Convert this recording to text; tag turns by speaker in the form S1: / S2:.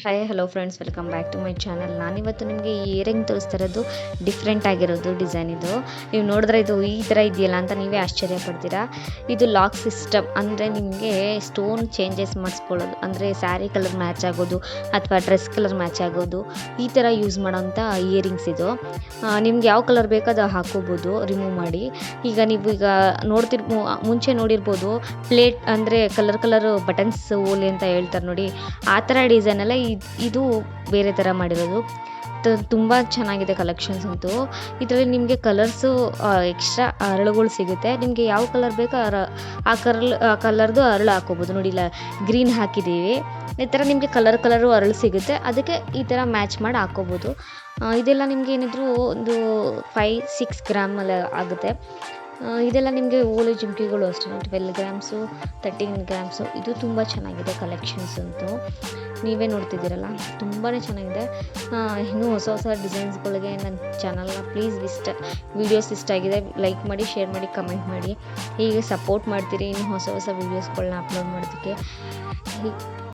S1: Hi hello friends welcome back to my channel ನಾನಿವತ್ತು ನಿಮಗೆ ಈ ಇಯರಿಂಗ್ ತೋರಿಸ್ತಾ ಇರೋದು ಡಿಫ್ರೆಂಟ್ ಆಗಿರೋದು ಡಿಸೈನ್ ಇದು. ನೀವು ನೋಡಿದ್ರೆ ಇದು ಈ ಥರ ಇದೆಯಲ್ಲ ಅಂತ ನೀವೇ ಆಶ್ಚರ್ಯ ಪಡ್ತೀರಾ? ಇದು ಲಾಕ್ ಸಿಸ್ಟಮ್ ಅಂದರೆ ನಿಮಗೆ ಸ್ಟೋನ್ ಚೇಂಜಸ್ ಮಾಡಿಸ್ಕೊಳ್ಳೋದು. ಅಂದರೆ ಸ್ಯಾರಿ ಕಲರ್ ಮ್ಯಾಚ್ ಆಗೋದು ಅಥವಾ ಡ್ರೆಸ್ ಕಲರ್ ಮ್ಯಾಚ್ ಆಗೋದು. ಈ ಥರ ಯೂಸ್ ಮಾಡೋಂಥ ಇಯರಿಂಗ್ಸ್ ಇದು. ನಿಮ್ಗೆ ಯಾವ ಕಲರ್ ಬೇಕೋ ಅದು ಹಾಕೋಬೋದು ರಿಮೂವ್ ಮಾಡಿ. ಈಗ ನೀವು ಈಗ ನೋಡ್ತಿರ್ ಮುಂಚೆ ನೋಡಿರ್ಬೋದು ಪ್ಲೇಟ್ ಅಂದರೆ ಕಲರ್ ಕಲರ್ ಬಟನ್ಸ್ ಓಲೆ ಅಂತ ಹೇಳ್ತಾರೆ ನೋಡಿ. ಆ ಥರ ಡಿಸೈನೆಲ್ಲ ಇದು ಬೇರೆ ಥರ ಮಾಡಿರೋದು. ತುಂಬ ಚೆನ್ನಾಗಿದೆ ಕಲೆಕ್ಷನ್ಸ್ ಅಂತೂ. ಇದರಲ್ಲಿ ನಿಮಗೆ ಕಲರ್ಸು ಎಕ್ಸ್ಟ್ರಾ ಅರಳುಗಳು ಸಿಗುತ್ತೆ. ನಿಮಗೆ ಯಾವ ಕಲರ್ ಬೇಕೋ ಅರ ಆ ಕರಲ್ ಆ ಕಲರ್ದು ಅರಳು ಹಾಕೋಬೋದು. ನೋಡಿಲ್ಲ ಗ್ರೀನ್ ಹಾಕಿದ್ದೀವಿ. ಈ ಥರ ನಿಮಗೆ ಕಲರ್ ಕಲರು ಅರಳು ಸಿಗುತ್ತೆ. ಅದಕ್ಕೆ ಈ ಥರ ಮ್ಯಾಚ್ ಮಾಡಿ ಹಾಕೋಬೋದು. ಇದೆಲ್ಲ ನಿಮಗೆ ಏನಿದ್ರು ಒಂದು ಫೈ ಸಿಕ್ಸ್ ಗ್ರಾಮಲ್ಲಿ ಆಗುತ್ತೆ. ಇದೆಲ್ಲ ನಿಮಗೆ ಓಲೆ ಜುಮ್ಕಿಗಳು ಅಷ್ಟೇ ಟ್ವೆಲ್ ಗ್ರಾಮ್ಸು ತರ್ಟೀನ್ ಗ್ರಾಮ್ಸು ಇದು ತುಂಬ ಚೆನ್ನಾಗಿದೆ ಕಲೆಕ್ಷನ್ಸ್ ಅಂತೂ. ನೀವೇ ನೋಡ್ತಿದ್ದೀರಲ್ಲ ತುಂಬಾ ಚೆನ್ನಾಗಿದೆ. ಇನ್ನೂ ಹೊಸ ಹೊಸ ಡಿಸೈನ್ಸ್ಗಳಿಗೆ ನನ್ನ ಚಾನಲ್ನ ಪ್ಲೀಸ್ ಇಷ್ಟ ವೀಡಿಯೋಸ್ ಇಷ್ಟ ಆಗಿದೆ ಲೈಕ್ ಮಾಡಿ ಶೇರ್ ಮಾಡಿ ಕಮೆಂಟ್ ಮಾಡಿ. ಹೀಗೆ ಸಪೋರ್ಟ್ ಮಾಡ್ತೀರಿ ಇನ್ನು ಹೊಸ ಹೊಸ ವೀಡಿಯೋಸ್ಗಳನ್ನ ಅಪ್ಲೋಡ್ ಮಾಡೋದಕ್ಕೆ.